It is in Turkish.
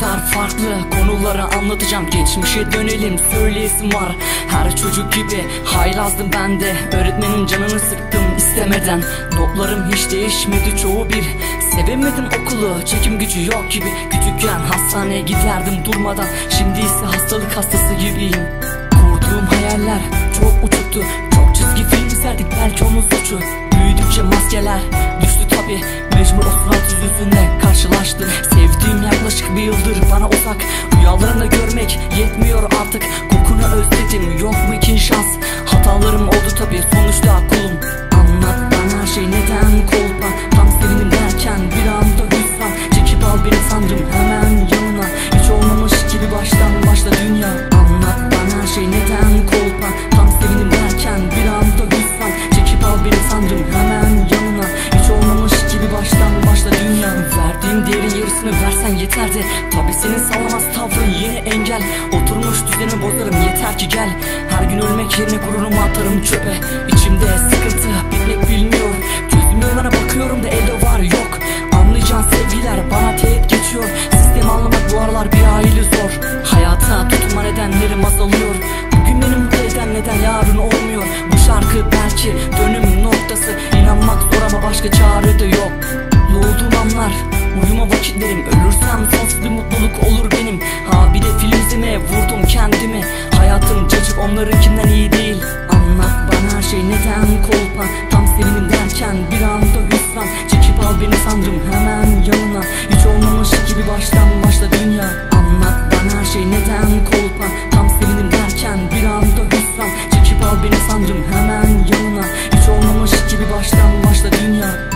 farklı konuları anlatacağım. Geçmişe dönelim söyleyesim var. Her çocuk gibi haylazdım ben de. Öğretmenin canını sıktım istemeden. Notlarım hiç değişmedi çoğu bir Sevemedim okulu. Çekim gücü yok gibi Küçükken hastaneye giderdim durmadan. Şimdi ise hastalık hastası gibiyim. Kurduğum hayaller çok uçuktu. Çok çizgi film izlerdik belki onun suçu. Büyüdükçe maskeler düştü tabi Mecbur o surat yüzüne karşılaştım Sevdiğim yaklaşık bir yıldır Rüyalarımda görmek yetmiyor artık. Kokunu özledim yeterdi Tabi senin sağlamaz tavrın yeni engel. Oturmuş düzeni bozarım yeter ki gel. Her gün ölmek yerine gururumu atarım çöpe. İçimde sıkıntı bitmek bilmiyor. Çözüm yollara bakıyorum da elde var yok. Anlayacağın sevgiler bana teğet geçiyor. Sistemi anlamak bu aralar bir hayli zor. Hayata tutunma nedenlerim azalıyor Bugün beni mutlu eden neden yarın olmuyor? Bu şarkı belki dönüm noktası. İnanmak zor ama başka çare de yok. Mutlu olduğum anlar Uyuma vakitlerim Gitsem sonsuz bir mutluluk olur benim. Ha bir de filizime vurdum kendimi. Hayatım cacık onlarınkinden iyi değil. Anlat bana her şey neden kolpa? Tam sevinim derken bir anda hüsran. Çekip al beni sandım hemen yanına. Hiç olmamış gibi baştan başla dünya. Anlat bana her şey neden kolpa? Tam sevinim derken bir anda hüsran. Çekip al beni sandım hemen yanına. Hiç olmamış gibi baştan başla dünya.